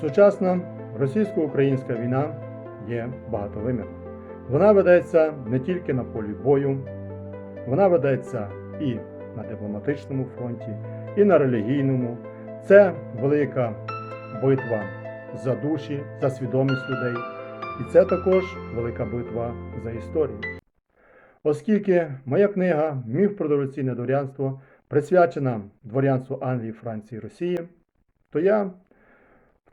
Сучасна російсько-українська війна є багатовимірна. Вона ведеться не тільки на полі бою, вона ведеться і на дипломатичному фронті, і на релігійному. Це велика битва за душі, за свідомість людей. І це також велика битва за історію. Оскільки моя книга Міф про дорогоцінне дворянство присвячена дворянству Англії, Франції, Росії, то я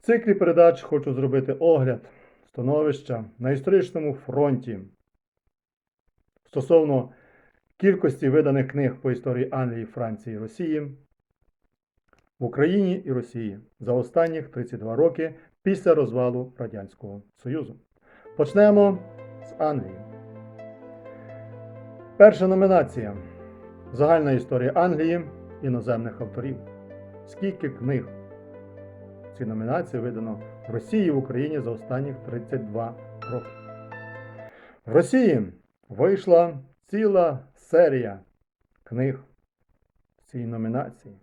в циклі передач хочу зробити огляд становища на історичному фронті стосовно кількості виданих книг по історії Англії, Франції, Росії в Україні і Росії за останніх 32 роки після розвалу Радянського Союзу. Почнемо з Англії. Перша номінація Загальна історія Англії іноземних авторів. Скільки книг в цій номінації видано Росії і Україні за останніх 32 роки. В Росії вийшла ціла серія книг цій номінації.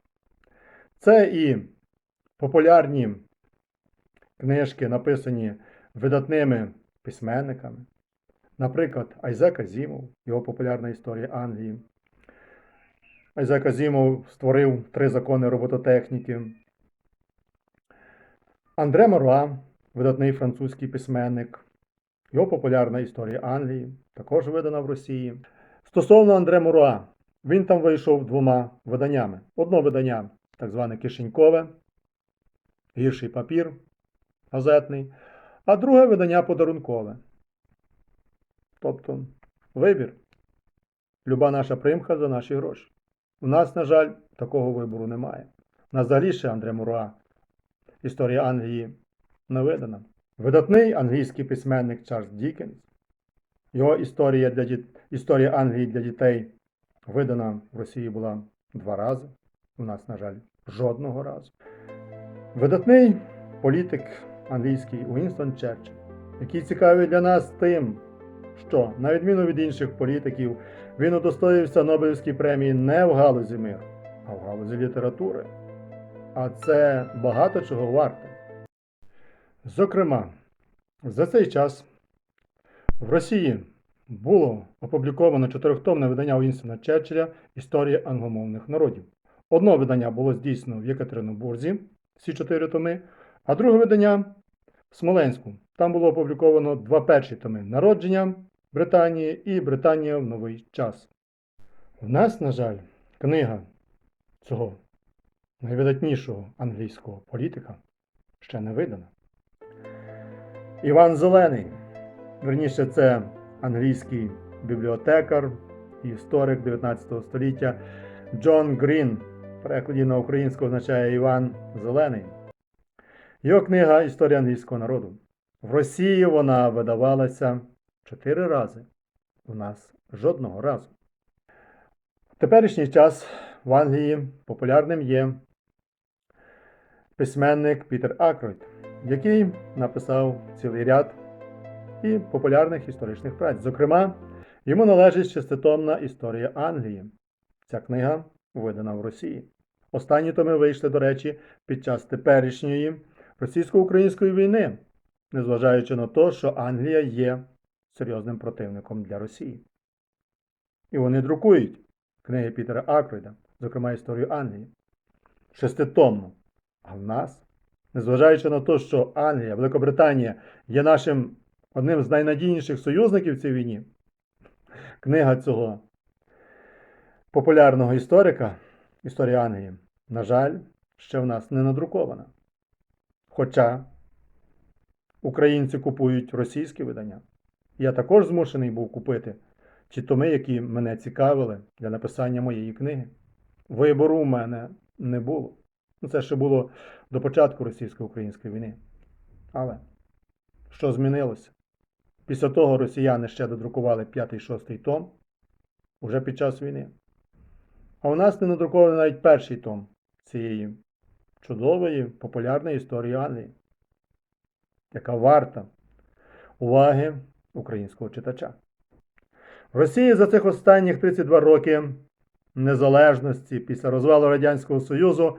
Це і популярні книжки, написані видатними письменниками. Наприклад, Айзек Азімов, його популярна історія Англії. Айзек Азімов створив три закони робототехніки. Андре Маруа, видатний французький письменник. Його популярна історія Англії, також видана в Росії. Стосовно Андре Муруа, він там вийшов двома виданнями. Одно видання, так зване кишенькове, гірший папір газетний, а друге видання подарункове. Тобто вибір. Люба наша примха за наші гроші. У нас, на жаль, такого вибору немає. У нас взагалі ще Андре Муруа. Історія Англії не видана. Видатний англійський письменник Чарльз Дікенс. Його історія, для діт... історія Англії для дітей видана в Росії була два рази. У нас, на жаль, жодного разу. Видатний політик англійський Уінстон Черчилль, який цікавий для нас тим, що, на відміну від інших політиків, він удостоївся Нобелівської премії не в галузі миру, а в галузі літератури. А це багато чого варте. Зокрема, за цей час в Росії було опубліковано чотирьохтомне видання Уінстона Черчилля Історія англомовних народів. Одне видання було здійснено в Єкатеринобурзі, всі чотири томи, а друге видання в Смоленську. Там було опубліковано два перші томи Народження Британії і Британія в новий час. В нас, на жаль, книга цього найвидатнішого англійського політика ще не видана. Іван Зелений. Верніше, це англійський бібліотекар історик 19 століття Джон Грін. В перекладі на українську означає Іван Зелений. Його книга Історія англійського народу. В Росії вона видавалася чотири рази. У нас жодного разу. В теперішній час в Англії популярним є письменник Пітер Акройд, який написав цілий ряд і популярних історичних праць. Зокрема, йому належить шеститомна історія Англії. Ця книга видана в Росії. Останні томи вийшли, до речі, під час теперішньої російсько-української війни, незважаючи на те, що Англія є серйозним противником для Росії. І вони друкують книги Пітера Акройда, зокрема історію Англії. Шеститомну. А в нас, незважаючи на те, що Англія, Великобританія є нашим одним з найнадійніших союзників в цій війні, книга цього популярного історика, історія Англії, на жаль, ще в нас не надрукована. Хоча українці купують російські видання. Я також змушений був купити ті томи, які мене цікавили для написання моєї книги. Вибору у мене не було. Ну, Це ще було до початку російсько-української війни. Але що змінилося? Після того росіяни ще додрукували 5-6 том уже під час війни. А у нас не надрукований навіть перший том цієї чудової популярної історії Англії, яка варта уваги українського читача. В Росії за цих останніх 32 роки незалежності після розвалу Радянського Союзу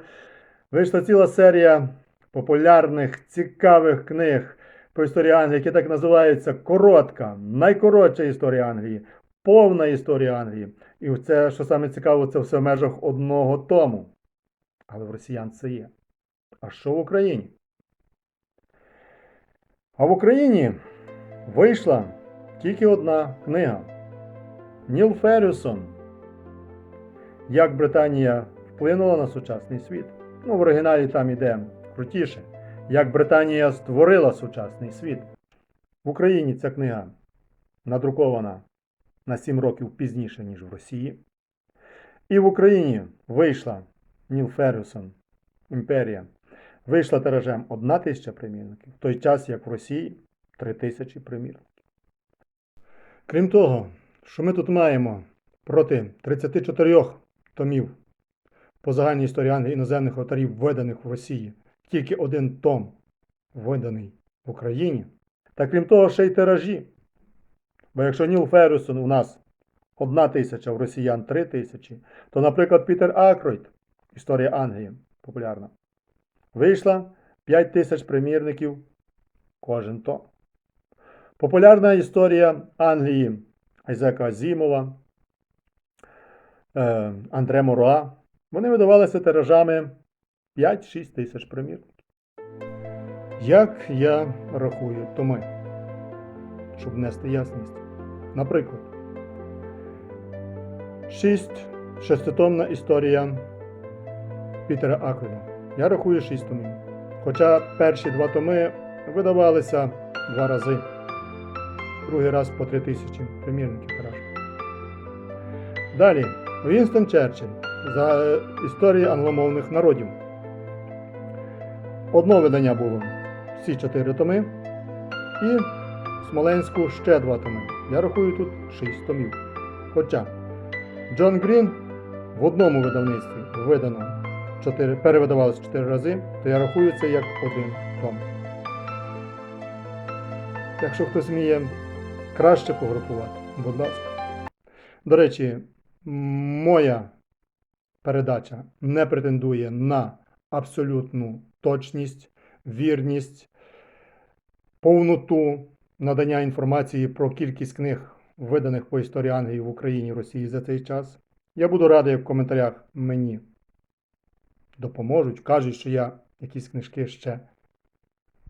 вийшла ціла серія популярних, цікавих книг по історії Англії, які так називаються коротка, найкоротша історія Англії, повна історія Англії. І це, що саме цікаво, це все в межах одного тому. Але в росіян це є. А що в Україні? А в Україні вийшла тільки одна книга. Ніл Феррюсон. Як Британія вплинула на сучасний світ. Ну, в оригіналі там іде крутіше. Як Британія створила сучасний світ. В Україні ця книга надрукована на 7 років пізніше, ніж в Росії. І в Україні вийшла Ніл Феррюсон Імперія. Вийшла тиражем 1 тисяча примірників, в той час, як в Росії 3 тисячі примірників. Крім того, що ми тут маємо проти 34 томів по загальній історії Англії іноземних авторів, виданих в Росії, тільки один том виданий в Україні. Та крім того, ще й тиражі. Бо якщо Ніл Феррюсон у нас одна тисяча, в росіян три тисячі, то, наприклад, Пітер Акройд, історія Англії популярна, вийшла 5 тисяч примірників кожен том. Популярна історія Англії Айзека Азімова, е, Андре Моруа. Вони видавалися тиражами 5-6 тисяч примірників. Як я рахую томи, щоб внести ясність? Наприклад, 6 шеститомна історія Пітера Аквіна. Я рахую 6 томів. Хоча перші два томи видавалися два рази. Другий раз по 3 тисячі примірників тираж. Далі, Вінстон Черчилль за історії англомовних народів. Одно видання було всі чотири томи. І Смоленську ще два томи. Я рахую тут 6 томів. Хоча Джон Грін в одному видавництві видано 4, перевидавалося 4 рази, то я рахую це як один том. Якщо хтось вміє краще погрупувати, будь ласка. До речі, моя передача не претендує на абсолютну точність, вірність, повноту надання інформації про кількість книг, виданих по історії Англії в Україні і Росії за цей час. Я буду радий, як в коментарях мені допоможуть, кажуть, що я якісь книжки ще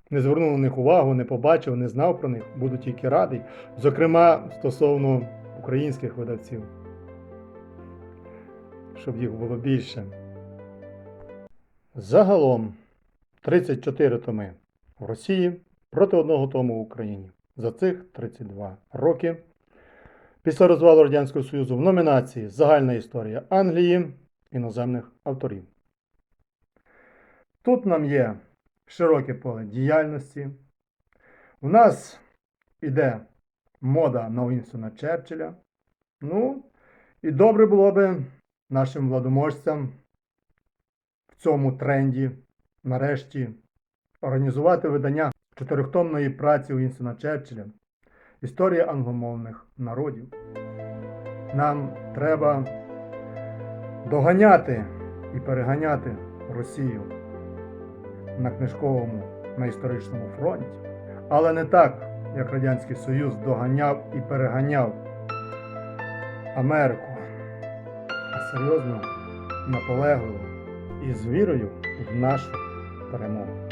не звернув на них увагу, не побачив, не знав про них. Буду тільки радий. Зокрема, стосовно українських видавців, щоб їх було більше. Загалом 34 томи в Росії проти одного тому в Україні. За цих 32 роки. Після розвалу Радянського Союзу в номінації Загальна історія Англії іноземних авторів. Тут нам є широке поле діяльності. У нас іде мода на Уінстона Черчилля. Ну, і добре було би нашим владоможцям в цьому тренді нарешті організувати видання чотирьохтомної праці Уінстона Черчилля. Історія англомовних народів. Нам треба доганяти і переганяти Росію на книжковому, на історичному фронті, але не так, як Радянський Союз доганяв і переганяв Америку, серйозно, наполегливо і з вірою в нашу перемогу.